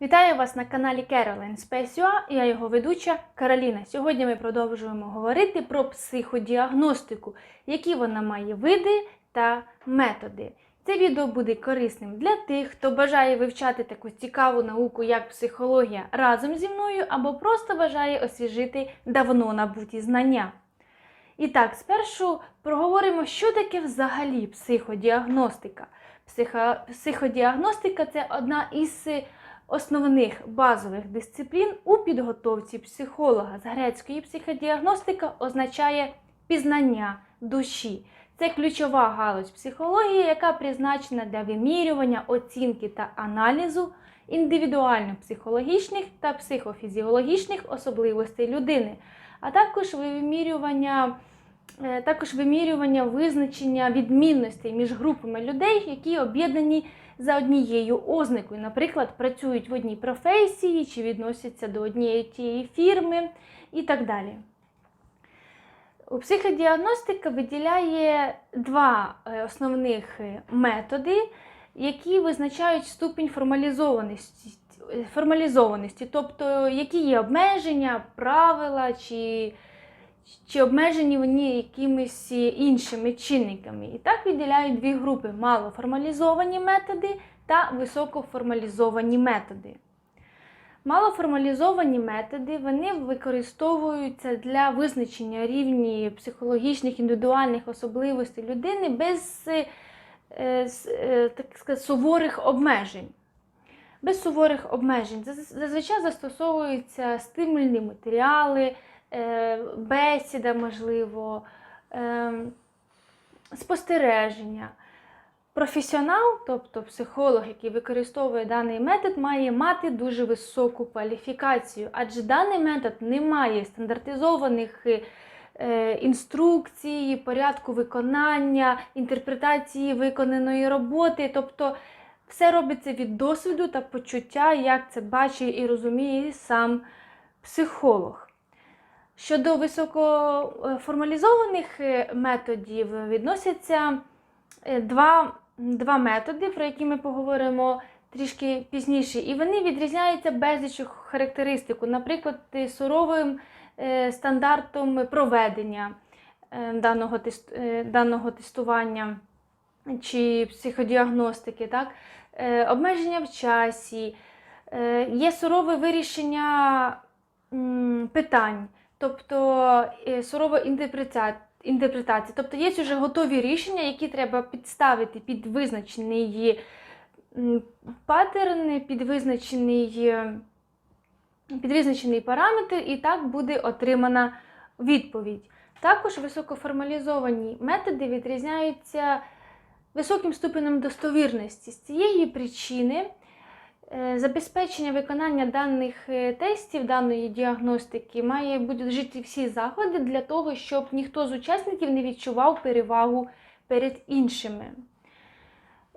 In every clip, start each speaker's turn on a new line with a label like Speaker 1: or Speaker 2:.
Speaker 1: Вітаю вас на каналі Caroline Space.ua, я його ведуча Кароліна. Сьогодні ми продовжуємо говорити про психодіагностику, які вона має види та методи. Це відео буде корисним для тих, хто бажає вивчати таку цікаву науку, як психологія разом зі мною, або просто бажає освіжити давно набуті знання. І так, спершу проговоримо, що таке взагалі психодіагностика. Психо... Психодіагностика це одна із основних базових дисциплін у підготовці психолога. З грецької психодіагностика означає пізнання душі. Це ключова галузь психології, яка призначена для вимірювання, оцінки та аналізу індивідуально психологічних та психофізіологічних особливостей людини, а також вимірювання. е, Також вимірювання визначення відмінностей між групами людей, які об'єднані за однією ознакою, наприклад, працюють в одній професії чи відносяться до однієї тієї фірми і так далі. У психодіагностика виділяє два е, основних е, методи, які визначають ступінь формалізованості, формалізованості, тобто які є обмеження, правила чи, чи обмежені вони якимись іншими чинниками. І так виділяють дві групи: малоформалізовані методи та високоформалізовані методи. Малоформалізовані методи вони використовуються для визначення рівні психологічних індивідуальних особливостей людини без е, е, так сказати, суворих обмежень. Без суворих обмежень. Зазвичай застосовуються стимульні матеріали, бесіда, можливо, е, спостереження. Професіонал, тобто психолог, який використовує даний метод, має мати дуже високу кваліфікацію, адже даний метод не має стандартизованих е, інструкцій, порядку виконання, інтерпретації виконаної роботи. Тобто все робиться від досвіду та почуття, як це бачить і розуміє сам психолог. Щодо високоформалізованих е, методів відносяться е, два, два методи, про які ми поговоримо трішки пізніше. І вони відрізняються безлічю характеристику, наприклад, суровим е, стандартом проведення даного, даного тестування чи психодіагностики, так? Обмеження в часі, є сурове вирішення питань, тобто е, сурова інтерпретація. Тобто є вже готові рішення, які треба підставити під визначений паттерн, під визначений, е, під визначений параметр, і так буде отримана відповідь. Також високоформалізовані методи відрізняються високим ступенем достовірності. З цієї причини забезпечення виконання даних е, тестів, даної діагностики має бути вжиті всі заходи для того, щоб ніхто з учасників не відчував перевагу перед іншими.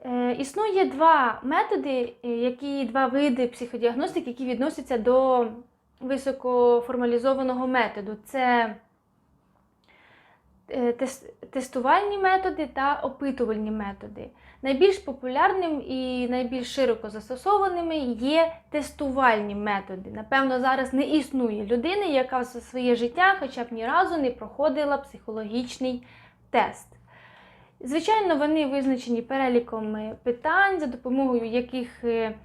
Speaker 1: Е, Існує два методи, е, які два види психодіагностики, які відносяться до високоформалізованого методу. Це е, тестувальні методи та опитувальні методи. Найбільш популярним і найбільш широко застосованими є тестувальні методи. Напевно, зараз не існує людини, яка за своє життя хоча б ні разу не проходила психологічний тест. Звичайно, вони визначені переліком е, питань, за допомогою яких е,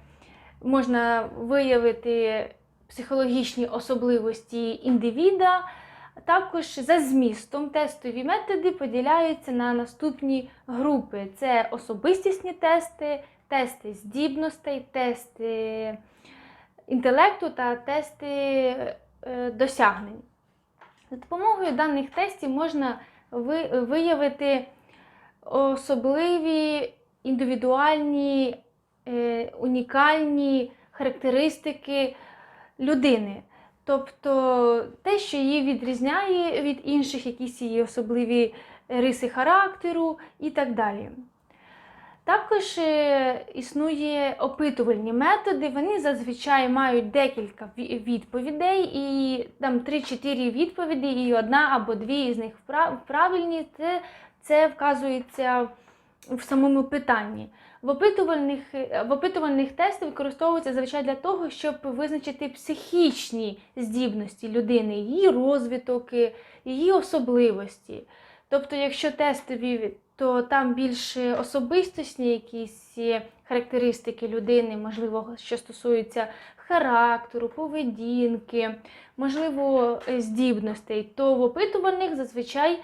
Speaker 1: можна виявити психологічні особливості індивіда. Також за змістом тестові методи поділяються на наступні групи: це особистісні тести, тести здібностей, тести інтелекту та тести е, досягнень. За допомогою даних тестів можна виявити особливі індивідуальні, е, унікальні характеристики людини. Тобто те, що її відрізняє від інших, якісь її особливі риси характеру і так далі. Також е, існує опитувальні методи, вони зазвичай мають декілька відповідей, і там 3-4 відповіді, і одна або дві з них правильні. Це, це вказується в самому питанні. В опитувальних, е, в опитувальних тестах використовуються зазвичай для того, щоб визначити психічні здібності людини, її розвиток, е, її особливості. Тобто, якщо тестові, то там більш особистісні якісь е, характеристики людини, можливо, що стосуються характеру, поведінки, можливо, здібностей, то в опитувальних зазвичай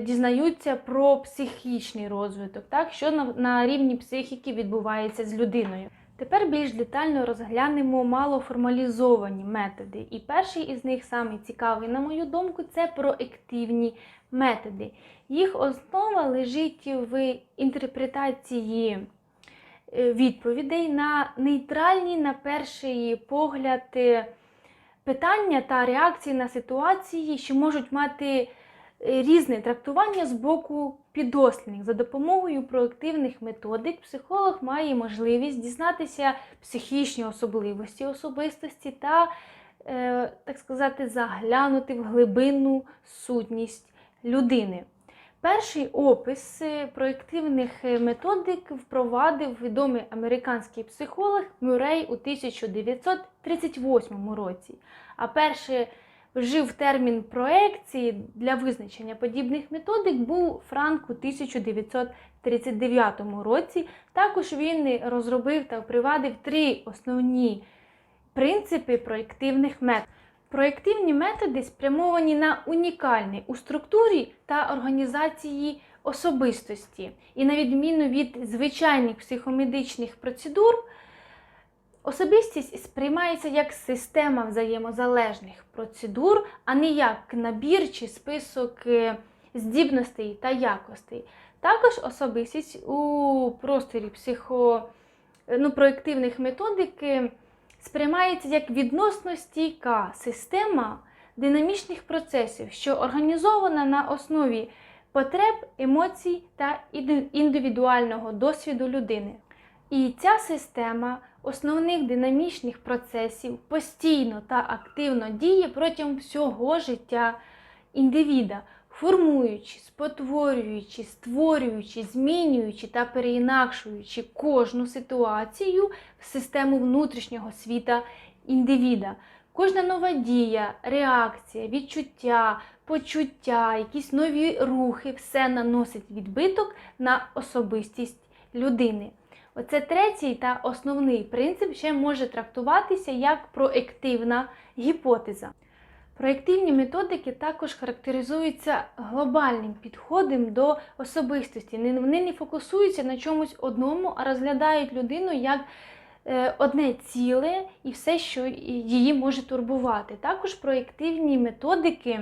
Speaker 1: дізнаються про психічний розвиток, так? що на, на рівні психіки відбувається з людиною. Тепер більш детально розглянемо малоформалізовані методи. І перший із них, самий цікавий, на мою думку, це проективні методи. Їх основа лежить в інтерпретації е, відповідей на нейтральні, на перший погляд, е, питання та реакції на ситуації, що можуть мати е, різне трактування з боку підослідних. За допомогою проактивних методик психолог має можливість дізнатися психічні особливості особистості та, е, так сказати, заглянути в глибинну сутність людини. Перший опис е, проєктивних е, методик впровадив відомий американський психолог Мюррей у 1938 році. А перший вжив термін проекції для визначення подібних методик був Франк у 1939 році. Також він розробив та впровадив три основні принципи проєктивних методів. Проєктивні методи спрямовані на унікальний у структурі та організації особистості. І на відміну від звичайних психомедичних процедур, особистість сприймається як система взаємозалежних процедур, а не як набір чи список е, здібностей та якостей. Також особистість у просторі психо, ну, проєктивних методик е, сприймається як відносно стійка система динамічних процесів, що організована на основі потреб, емоцій та індивідуального досвіду людини. І ця система основних динамічних процесів постійно та активно діє протягом всього життя індивіда, формуючи, спотворюючи, створюючи, змінюючи та переінакшуючи кожну ситуацію в систему внутрішнього світа індивіда. Кожна нова дія, реакція, відчуття, почуття, якісь нові рухи все наносить відбиток на особистість людини. Оце третій та основний принцип ще може трактуватися як проективна гіпотеза. Проєктивні методики також характеризуються глобальним підходом до особистості. Вони не фокусуються на чомусь одному, а розглядають людину як е, одне ціле і все, що її може турбувати. Також проєктивні методики.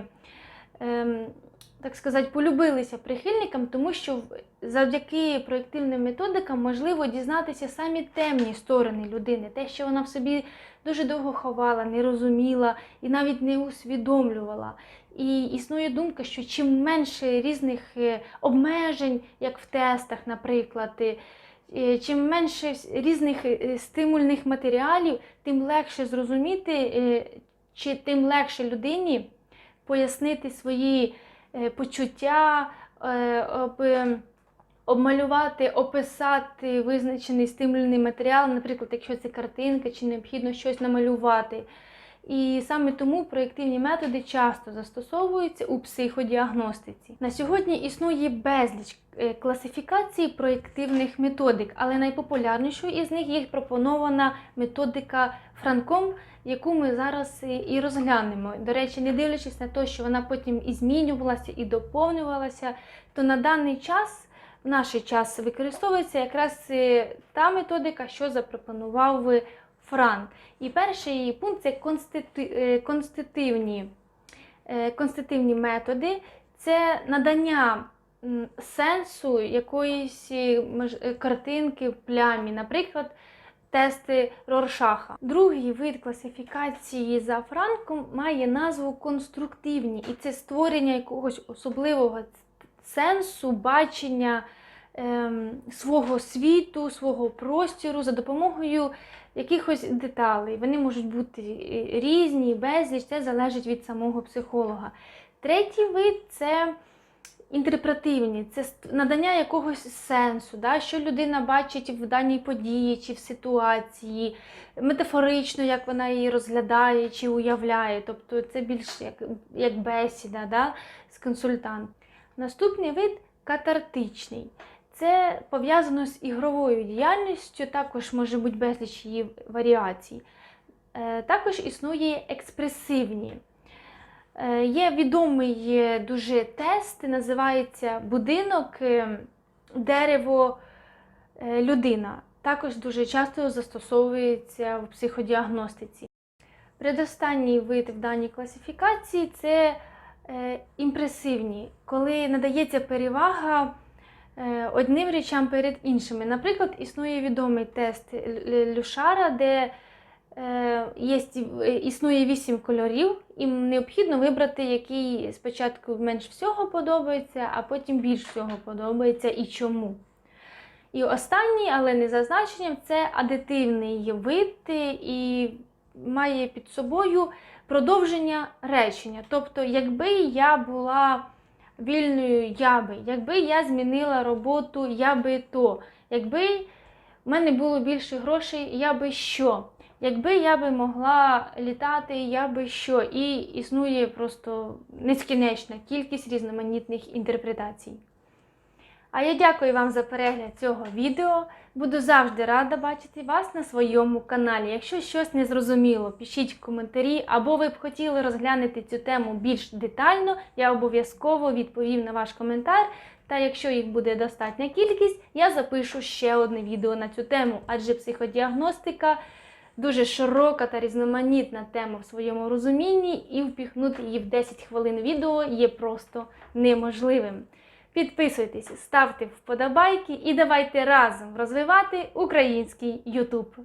Speaker 1: Так сказати, полюбилися прихильникам, тому що завдяки проєктивним методикам можливо дізнатися самі темні сторони людини, те, що вона в собі дуже довго ховала, не розуміла і навіть не усвідомлювала. І існує думка, що чим менше різних е, обмежень, як в тестах, наприклад, е, чим менше різних е, стимульних матеріалів, тим легше зрозуміти, чи тим легше людині пояснити свої. Е, почуття, е, е, обмалювати, описати визначений стимульний матеріал, наприклад, якщо це картинка, чи необхідно щось намалювати. І саме тому проєктивні методи часто застосовуються у психодіагностиці. На сьогодні існує безліч класифікацій проєктивних методик, але найпопулярнішою із них є пропонована методика Франком яку ми зараз і розглянемо. До речі, не дивлячись на те, що вона потім і змінювалася, і доповнювалася, то на даний час, в наш час, використовується якраз е, та методика, що запропонував Франк. І перший пункт це е, конститивні, е, конститивні методи, це надання. Сенсу якоїсь картинки в плямі, наприклад, тести Роршаха. Другий вид класифікації за Франком має назву конструктивні, і це створення якогось особливого сенсу, бачення ем, свого світу, свого простіру за допомогою якихось деталей. Вони можуть бути різні, безліч, це залежить від самого психолога. Третій вид це інтерпретивні, це надання якогось сенсу, да, що людина бачить в даній події чи в ситуації, метафорично, як вона її розглядає чи уявляє. Тобто це більш як, як бесіда да, з консультантом. Наступний вид катартичний. Це пов'язано з ігровою діяльністю, також може бути безліч її варіацій. Е, Також існує експресивні. Е, Є відомий дуже тест, називається будинок, е, дерево, людина. Також дуже часто застосовується в психодіагностиці. Предостанній вид в даній класифікації це імпресивні, коли надається перевага одним речам перед іншими. Наприклад, існує відомий тест Люшара, де е, є, існує вісім кольорів, і необхідно вибрати, який спочатку менш всього подобається, а потім більш всього подобається і чому. І останній, але не за значенням, це адитивний вид і має під собою продовження речення. Тобто, якби я була вільною, я би, якби я змінила роботу, я би то, якби в мене було більше грошей, я би що. Якби я би могла літати, я би що. І існує просто нескінечна кількість різноманітних інтерпретацій. А я дякую вам за перегляд цього відео. Буду завжди рада бачити вас на своєму каналі. Якщо щось не зрозуміло, пишіть в коментарі, або ви б хотіли розглянути цю тему більш детально, я обов'язково відповім на ваш коментар. Та якщо їх буде достатня кількість, я запишу ще одне відео на цю тему, адже психодіагностика дуже широка та різноманітна тема в своєму розумінні, і впіхнути її в 10 хвилин відео є просто неможливим. Підписуйтесь, ставте вподобайки і давайте разом розвивати український YouTube.